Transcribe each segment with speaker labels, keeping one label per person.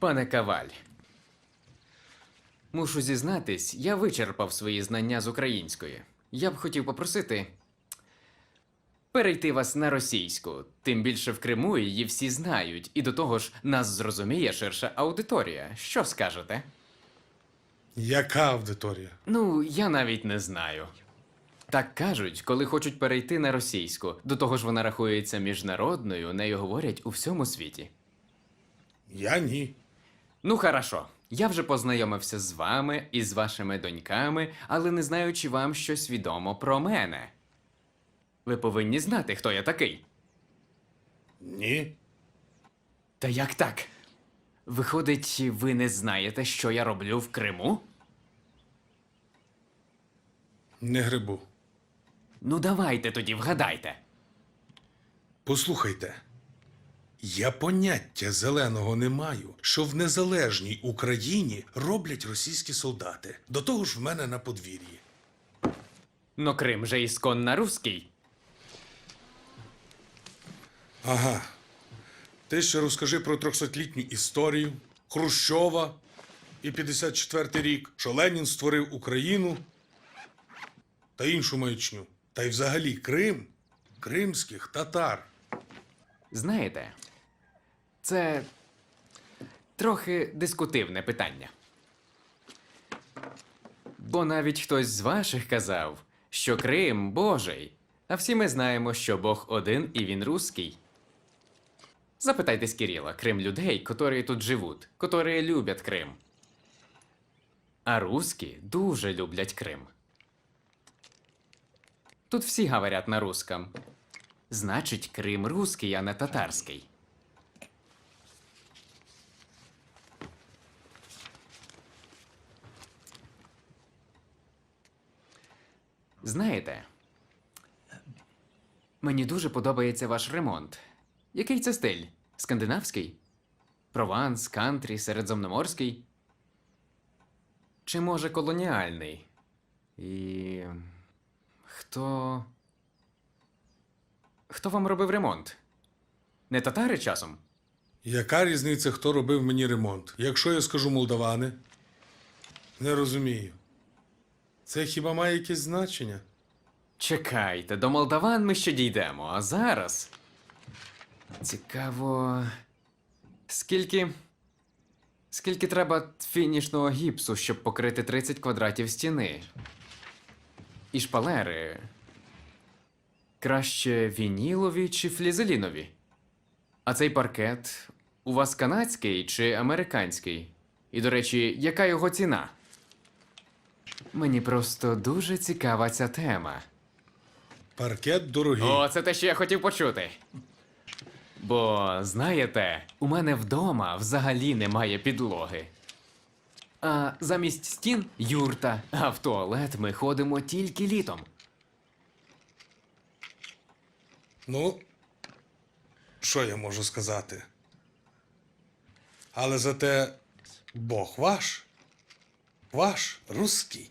Speaker 1: Пане Каваль. Мушу зізнатись, я вичерпав свої знання з української. Я б хотів попросити перейти вас на російську. Тим більше в Криму її всі знають, і до того ж нас зрозуміє ширша аудиторія. Що скажете?
Speaker 2: Яка аудиторія?
Speaker 1: Ну, я навіть не знаю. Так кажуть, коли хочуть перейти на російську. До того ж, вона рахується міжнародною, нею говорять у всьому світі.
Speaker 2: Я ні.
Speaker 1: Ну, хорошо. Я вже познайомився з вами і з вашими доньками, але не знаю, чи вам щось відомо про мене. Ви повинні знати, хто я такий.
Speaker 2: Ні.
Speaker 1: Та як так? Виходить, ви не знаєте, що я роблю в Криму?
Speaker 2: Не грибу.
Speaker 1: Ну, давайте тоді вгадайте.
Speaker 2: Послухайте. Я поняття зеленого не маю, що в незалежній Україні роблять російські солдати. До того ж в мене на подвір'ї.
Speaker 1: Но Крим же ісконно руський.
Speaker 2: Ага. Ти ще розкажи про трьохсотлітню історію Хрущова і 54-й рік, що Ленін створив Україну та іншу маячню. Та й взагалі Крим кримських татар.
Speaker 1: Знаєте, це трохи дискутивне питання. Бо навіть хтось з ваших казав, що Крим Божий, а всі ми знаємо, що Бог один і він руський. Запитайтесь Кирила, Крим людей, котрі тут живуть, котрі люблять Крим. А русські дуже люблять Крим. Тут всі говорять на русском. Значить, Крим руський, а не татарський. Знаєте, мені дуже подобається ваш ремонт. Який це стиль? Скандинавський? Прованс, кантрі, середземноморський? Чи може колоніальний? І. Хто. Хто вам робив ремонт? Не татари часом?
Speaker 2: Яка різниця, хто робив мені ремонт? Якщо я скажу молдавани? Не розумію. Це хіба має якесь значення?
Speaker 1: Чекайте, до молдаван ми ще дійдемо, а зараз. Цікаво. Скільки. Скільки треба фінішного гіпсу, щоб покрити 30 квадратів стіни? І шпалери. Краще вінілові чи флізелінові? А цей паркет у вас канадський чи американський? І, до речі, яка його ціна? Мені просто дуже цікава ця тема.
Speaker 2: Паркет дорогий.
Speaker 1: О, це те, що я хотів почути. Бо, знаєте, у мене вдома взагалі немає підлоги. А замість стін юрта, а в туалет ми ходимо тільки літом.
Speaker 2: Ну, що я можу сказати? Але зате Бог ваш, ваш русський.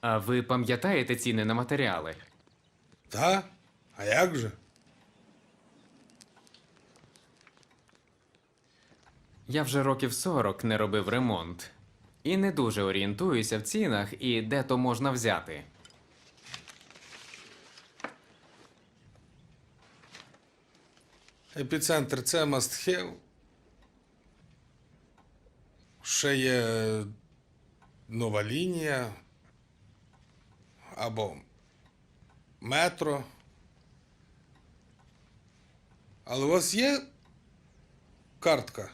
Speaker 1: А ви пам'ятаєте ціни на матеріали?
Speaker 2: Та? А як же?
Speaker 1: Я вже років 40 не робив ремонт. І не дуже орієнтуюся в цінах і де то можна взяти.
Speaker 2: Епіцентр це must have. Ще є нова лінія. Або метро. Але у вас є картка?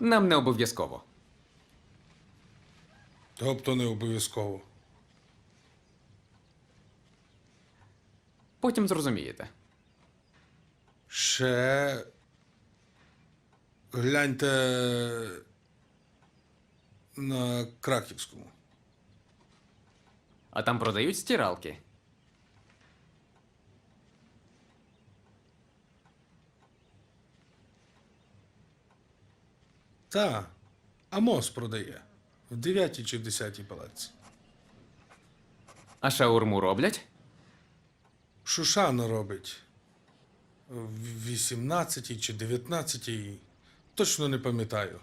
Speaker 1: Нам не обов'язково.
Speaker 2: Тобто не обов'язково.
Speaker 1: Потім зрозумієте.
Speaker 2: Ще гляньте на Краківському.
Speaker 1: А там продають стиралки.
Speaker 2: Та, Амос продає. В 9 чи в 10 палаці.
Speaker 1: А шаурму роблять?
Speaker 2: Шушано робить. В 18 чи 19, точно не пам'ятаю.